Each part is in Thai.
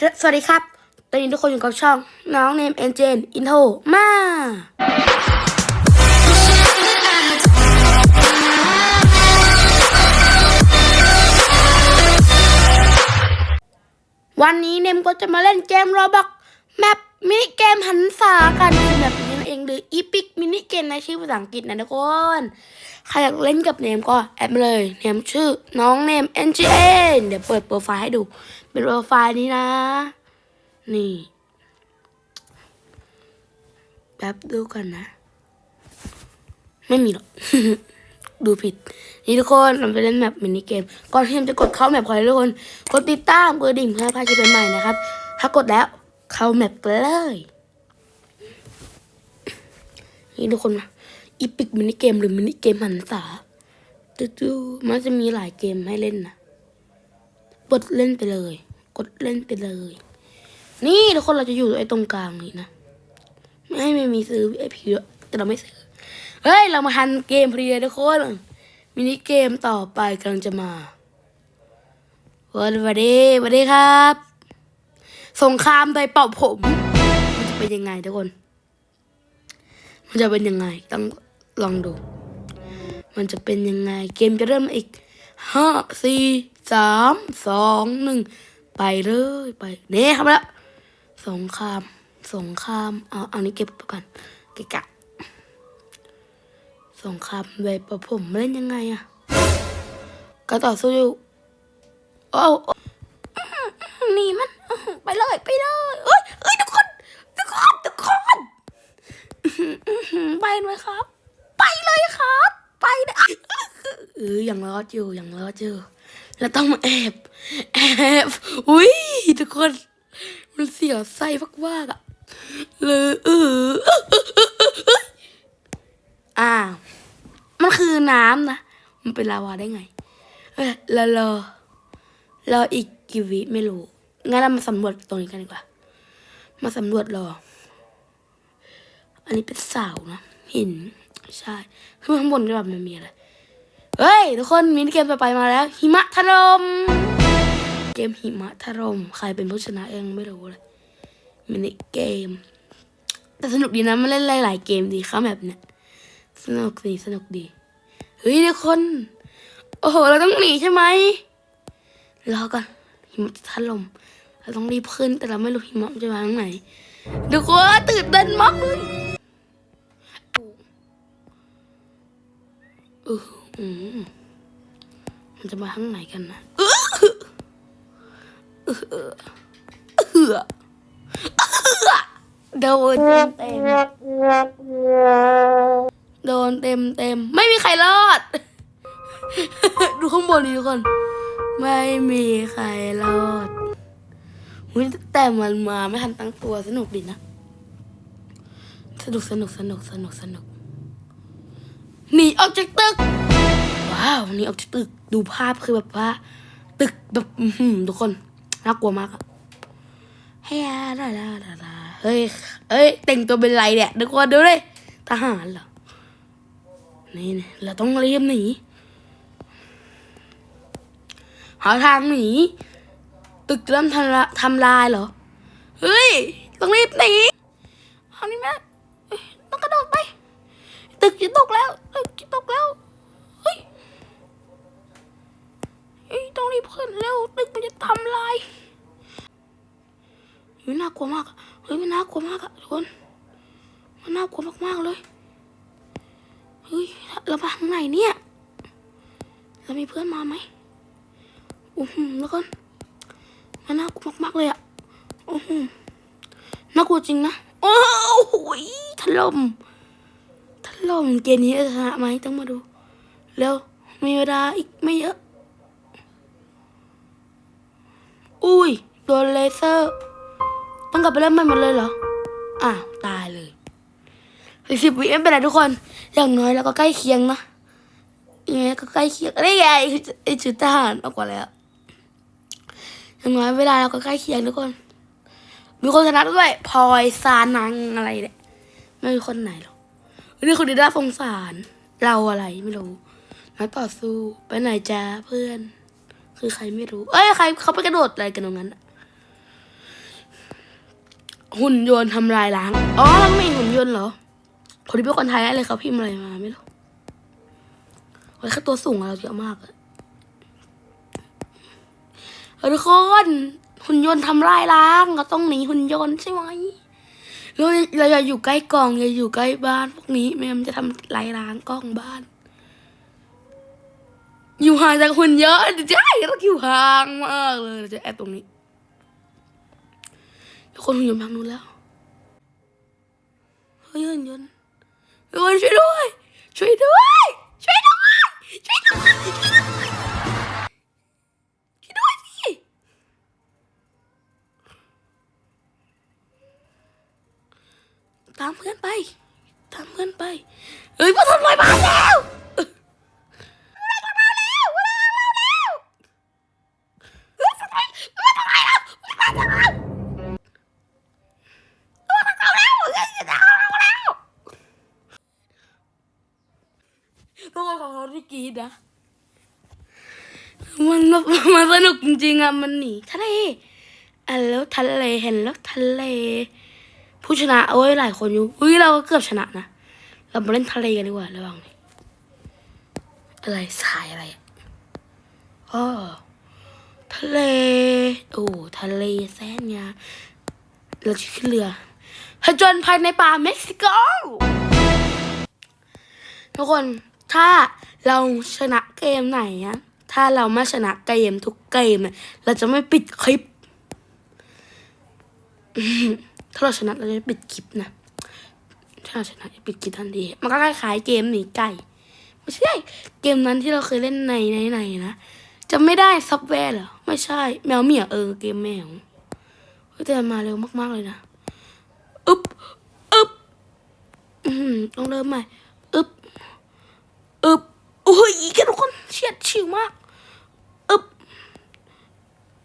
สวัสดีครับ ตอนนี้ทุกคนอยู่กับช่องน้องเนมเอ็นเจนอินโทรมาวันนี้เนมก็จะมาเล่นเกมรอบอกแมปมินิเกมหันษากันแบบนี้เองหรืออีพิกมินิเกมในชื่อภาษาอังกฤษนะทุกคน ใครอยากเล่นกับเนมก็แอดมาเลย เนมชื่อน้องเนม n g n เดี๋ยวเปิดโปรไฟล์ให้ดู เป็นโปรไฟล์นี้นะ นี่แป๊บดูกันนะ ไม่มีหรอก ดูผิด นี่ทุกคนเราไปเล่นแมปมินิเกม ก่อนที่เราจะกดเข้าแมปขอให้ทุกคน กดติดตามกดกระดิ่งเพื่อพลาดคลิปใหม่นะครับ ถ้ากดแล้วเข้าแมปกันเลย นี่ทุกคนนะ อีพิกมินิเกมหรือมินิเกมหันษาจู่ๆมันจะมีหลายเกมให้เล่นนะกดเล่นไปเลย กดเล่นไปเลย นี่ทุกคนเราจะอยู่ไอ้ตรงกลางนี่นะ ไม่ให้ไม่มีซื้อไอพีแต่เราไม่ซื้อ เฮ้ย เรามาทันเกมพอดีเลยทุกคน มินิเกมต่อไปกำลังจะมาสวัสดีสวัสดีครับ สงครามโดยเป่าผม มันจะเป็นยังไงทุกคน มันจะเป็นยังไงต้อง ลองดู มันจะเป็นยังไง เกมจะเริ่มอีกห้าสี่สามสองหนึ่งไปเลยไปเน่ครับแล้วสงครามสงครามเอาเอานี้เก็บก่อนเกะกะสงครามเวปะผมเล่นยังไงอะก็ต่อสู้อยู่โอ้นี่มันไปเลยไปเลยเอ้ยเอ้ยทุกคนทุกคนทุกคนอื้อหืออื้อหือไปเลยครับ ไปเลยครับ ไปเลยเอออย่างรอดอยู่อย่างรอดอยู่แล้วต้องมาแอบแอบอุ้ยทุกคน มันเสียวไส้มากๆอะเลยเอออ้ามันคือน้ำนะ มันเป็นลาวาได้ไงเออรอรอรออีกกี่วิไม่รู้ งั้นเรามาสำรวจตรงนี้กันดีกว่า มาสำรวจรอ อันนี้เป็นเสานะหิน ใช่ขึ้นมาข้างบนก็แบบมันมีอะไรเฮ้ย ทุกคนมินิเกมต่อไปมาแล้ว หิมะถล่มเกมหิมะถล่มใครเป็นผู้ชนะเองไม่รู้เลยมินิเกม แต่สนุกดีนะมันเล่นหลายๆเกมดีครับแบบเนี้ยสนุกดีสนุกดีเฮ้ยทุกคนโอ้โหเราต้องหนีใช่ไหมรอก่อนหิมะจะถล่มเราต้องรีบขึ้นแต่เราไม่รู้หิมะจะมาทางไหนทุกคนตื่นเต้นมากเลย อืออืมมันจะมาทางไหนกันนะเออเออเออเออโดนเต็มๆโดนเต็มเต็มไม่มีใครรอด ดูข้างบนนี้ทุกคน ไม่มีใครรอดอุ๊ยแต่มันมาไม่ทันตั้งตัวสนุกดีนะ สนุกสนุกสนุกสนุกสนุก หนีออกจากตึก ว้าวหนีออกจากตึกดูภาพคือแบบว่า ตึกแบบอื้อหือทุกคนน่ากลัวมากอะเฮ้ยลาลาลาลาเฮ้ยเฮ้ยแต่งตัวเป็นไรเนี่ยทุกคนดูเลยทหารเหรอนี่นะเราต้องรีบหนีหาทางหนีตึกเริ่มทำละทำลายเหรอ เฮ้ย ต้องรีบหนีเอานี่แม่ต้องกระโดดไป ตึกจะตกแล้วตึกจะตกแล้วเฮ้ยเฮ้ยต้องรีบขึ้นเร็วตึกมันจะทำลายเฮ้ยน่ากลัวมากเฮ้ยมันน่ากลัวมากอะทุกคนมันน่ากลัวมากๆเลยเฮ้ยเราไปทางไหนเนี่ยเรามีเพื่อนมาไหมอู้หูแล้วกันมันน่ากลัวมากๆเลยอะอู้หูน่ากลัวจริงนะโอ้โหถล่ม ถล่มเกมนี้จะชนะไหมต้องมาดูเร็วมีเวลาอีกไม่เยอะ อุ้ยโดนเลเซอร์ ต้องกลับไปเริ่มใหม่หมดเลยเหรอ อ้าวตายเลยสิบวิไม่เป็นไรทุกคน อย่างน้อยเราก็ใกล้เคียงนะยังไงก็ใกล้เคียงได้ไงไอชุดทหารออกมาแล้ว อย่างน้อยเวลาเราก็ใกล้เคียงทุกคน มีคนชนะด้วยพลอยซานังอะไรเนี่ยไม่มีคนไหนหรอก นี่คนดีน่าสงสาร เราอะไรไม่รู้นักต่อสู้ไปไหนจ้าเพื่อน คือใครไม่รู้ เอ้ยใครเขาไปกระโดดอะไรกันตรงนั้น หุ่นยนต์ทำลายล้าง อ๋อแล้วไม่หุ่นยนต์เหรอ คนที่เป็นคนไทยอะไรเขาพิมพ์อะไรมาไม่รู้โอ้ยเขาตัวสูงเราเยอะมากอะเออทุกคนหุ่นยนต์ทำลายล้างเราต้องหนีหุ่นยนต์ใช่ไหม เราเราอย่าอยู่ใกล้กล่องอย่าอยู่ใกล้บ้าน พวกนี้ไม่มันจะทำลายล้างกล้องบ้าน อยู่ห่างจากหุ่นเยอะใช่ต้องอยู่ห่างมากเลยเราจะแอบตรงนี้ทุกคนหุ่นยนต์พังนู้นแล้วเฮ้ยหุ่นยนต์ทุกคนช่วยด้วย ช่วยด้วย ช่วยด้วย ช่วยด้วยช่วยด้วย ตามเพื่อนไป ตามเพื่อนไปเฮ้ยมาทำลายบ้านแล้วเฮ้ยทำไมมาทำไมแล้วมาทำไมแล้วเอาแล้วเอาแล้วเอาแล้วทุกคนขอโทษที่กรีดนะมันมันสนุกจริงๆอะมันหนีทะเลอะแล้วทะเลเห็นแล้วทะเล ผู้ชนะโอ้ยหลายคนอยู่อุ้ยเราก็เกือบชนะนะ เรามาเล่นทะเลกันดีกว่าระหว่างอะไรสายอะไรอ๋อทะเล โอ้ทะเลแสนงามเราจะขึ้นเรือผจญภัยในป่าเม็กซิโก ทุกคนถ้าเราชนะเกมไหนนะถ้าเราไม่ชนะเกมทุกเกม เราจะไม่ปิดคลิป ถ้าเราชนะเราจะปิดคลิปนะถ้าเราชนะจะปิดคลิปทันทีมันก็คล้ายๆเกมหนีไก่ไม่ใช่เกมนั้นที่เราเคยเล่นในในในนะจะไม่ได้ซับแวร์เหรอไม่ใช่ แมวเหมียวเออเกมแมวแต่มาเร็วมากๆเลยนะอึ๊บอึ๊บอืมต้องเริ่มใหม่อึ๊บอึ๊บโอ้ยอีกทุกคนเฉียดชิวมาก อึ๊บ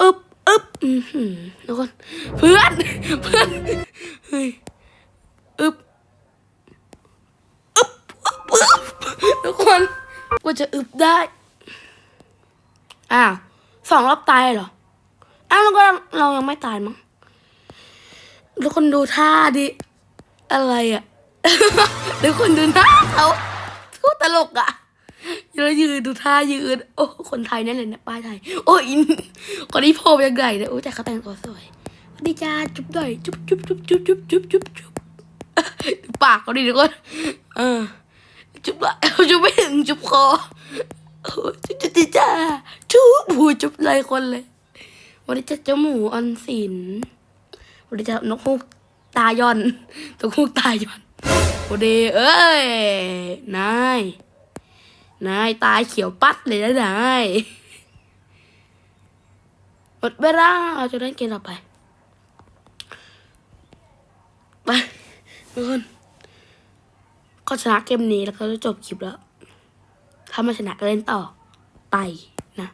อึ๊บ อือหือทุกคนเพื่อนเพื่อนเฮ้ยอึบอึบอึบอึบทุกคนกว่าจะอึบได้อ้าวสองรอบตายเหรออ้าวแล้วก็เรายังไม่ตายมั้งทุกคนดูท่าดิอะไรอะทุกคนดูหน้าเขาทูตลกอะ ยืนยืนดูท่ายืน โอ้ คนไทยนั่นเลยนะป้ายไทย โอ้อินคนนี้โพมยังไงเนี่ยโอ้แต่เขาแต่งตัวสวยสวัสดีจ้าจุ๊บหน่อยจุ๊บจุ๊บจุ๊บจุ๊บจุ๊บจุ๊บจุ๊บจุ๊บปากเขาดิทุกคนเออ จุ๊บละจุ๊บไม่ถึงจุ๊บคอโอ้จุ๊บจุ๊บจ้าจุ๊บหูจุ๊บเลยคนเลยวันนี้จะเจ้าหมูออนสินวันนี้จะนกฮูกตายอนนกฮูกตายอนวันนี้เอ้ยนาย นายตายเขียวปัดเลยนะนายหมดเวลาเราจะเล่นเกมต่อไป ไปทุกคนก็ชนะเกมนี้แล้วก็จะจบคลิปแล้ว ถ้าไม่ชนะก็เล่นต่อไปนะ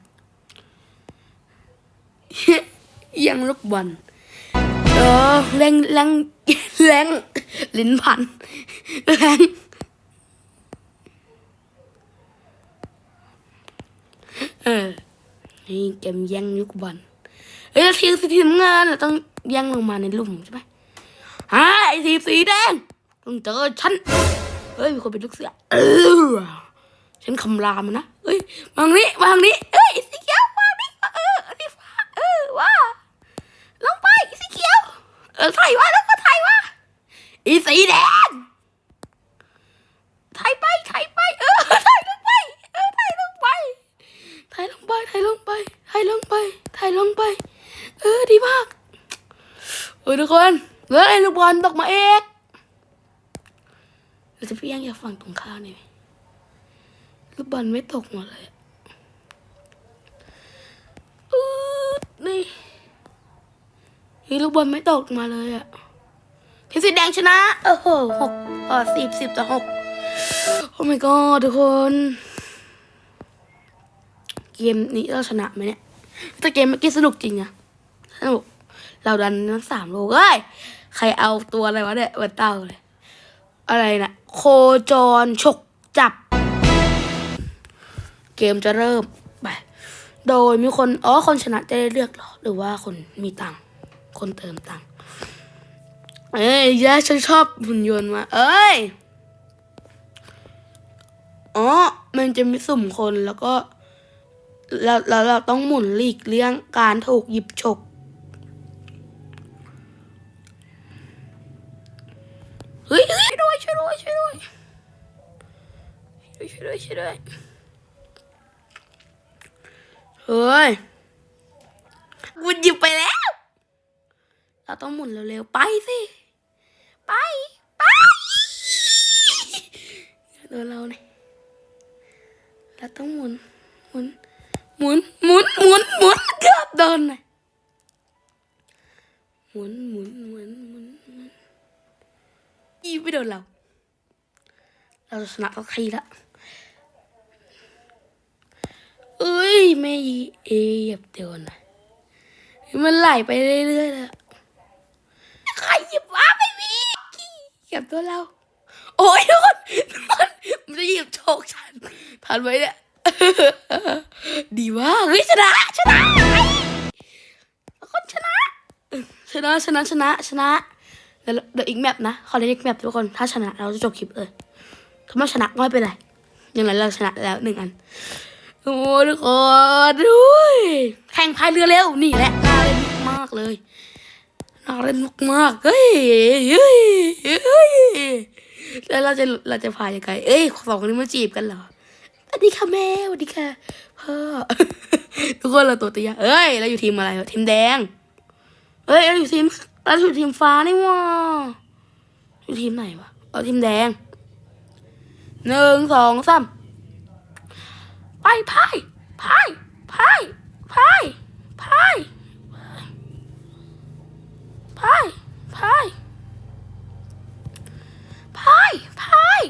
ยังลูกบอลเออแรงแรงแรงลิ้นพันแรง เออ นี่เกมแย่งลูกบอลเฮ้ยทีมสีทีมเงินเราต้องแย่งลงมาในลุมใช่ไหมฮ่าไอทีมสีแดงต้องเจอฉันเฮ้ยมีคนเป็นลูกเสือเออฉันคำรามมันนะเฮ้ยมาทางนี้มาทางนี้เอ้ยสีเขียวมางนี้เอออันนี้ฟ้าเออว่าลงไปสีเขียวเออไทยวะแล้วก็ไทยวะอีสีแดงไทยไปไทยไปเออ ไทยลงไปไทยลงไปไทยลงไปไทยลงไป เออดีมากเออทุกคนเฮ้ยลูกบอลตกมาเอกเราจะพี่ยังอยากฝั่งตรงข้ามหน่ลูกบอลไม่ตกมาเลยอะอืดนี่นี่ลูกบอลไม่ตกมาเลยอะทีมสีแดงชนะ โอ้โหหกเออสิบสิบต่อหกโอ้ my god ทุกคน เกมนี้เราชนะไหมเนี่ยแต่เกมเมื่อกี้สนุกจริงอะสนุกเราดันทั้งสามโลกเอ้ยใครเอาตัวอะไรวะเนี่ยวันเต้าเลย อะไรนะโคจรฉกจับ เกมจะเริ่มไปโดยมีคนอ๋อคนชนะจะได้เลือกหรอ หรือว่าคนมีตังค์คนเติมตังค์เอ้ยย่าฉันชอบหุ่นยนต์มา เอ้ยอ๋อมันจะมีสุ่มคนแล้วก็ แล้วแล้วเราต้องหมุนหลีกเลี่ยงการถูกหยิบฉกเฮ้ยเฮ้ยช่วยด้วยช่วยด้วยช่วยด้วยช่วยด้วยช่วยด้วยเฮ้ยกูหยิบไปแล้ว เราต้องหมุนเร็วๆ ไปสิ ไป ไปโดนเราเนี่ยเราต้องหมุนหมุน หมุนหมุนหมุนหมุนเกือบโดนเลยหมุนหมุนหมุนหมุนหมุนอีไม่โดนเรา เราจะชนะสักทีละเอ้ยไม่เอหยียบโดนนะมันไหลไปเรื่อยๆเลยอะใครหยิบวะไม่มีหยียบตัวเรา โอ้ยทุกคนนมันจะหยิบโชคฉันทันไหมเนี่ย ดีว่าเฮ้ยชนะชนะทุกคนชนะ ชนะชนะชนะชนะเดี๋ยวเดี๋ยวอีกแมปนะขอเล่นอีกแมปทุกคน ถ้าชนะเราจะจบคลิปเลยถ้าไม่ชนะก็ไม่เป็นไรอย่างไรเราชนะแล้วหนึ่งอันโอ้ทุกคนด้วยแข่งพายเรือเร็วนี่แหละน่าเล่นมากเลยน่าเล่นมากเฮ้ยเฮ้ยเฮ้ยแล้วเราจะเราจะพายยังไงเอ้ยสองคนนี้มาจีบกันเหรอ วัสดีค่ะแม่สวัสดีค่ะพ่อทุกคนเราตัวตียเอ้ยเราอยู่ทีมอะไรทีมแดงเอ้ยเราอยู่ทีมเราอยู่ทีมฟ้านี่ว่าอยู่ทีมไหนวะเอาทีมแดงหนึ่งสองสามไปพายพายพายพายพายพายพายพายพาย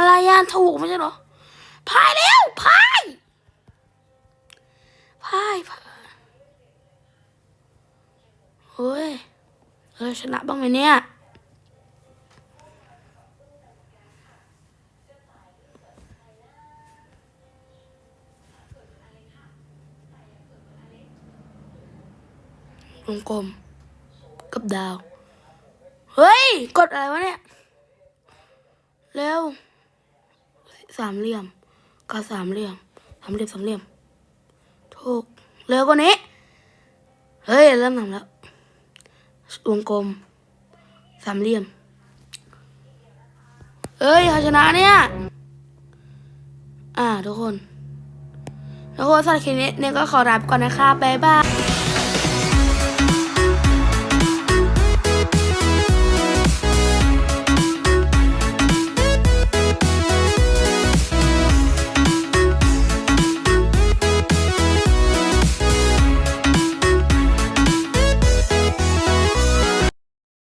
อะไรยานถูกไม่ใช่เหรอพายเร็วพายพายพายเฮ้ยเออชนะบ้างไหมเนี่ยงกลมกับดาว เฮ้ย กดอะไรวะเนี่ย เร็ว สามเหลี่ยมกับสามเหลี่ยมสามเหลี่ยมสามเหลี่ยมถูกเร็วกว่านี้ เฮ้ย เริ่มทำแล้ว วงกลม สามเหลี่ยมเฮ้ยใครชนะเนี่ย อ่า ทุกคน ทุกคนสำหรับคลิปนี้เนี่ยก็ขอลาไปก่อนนะคะบ๊ายบาย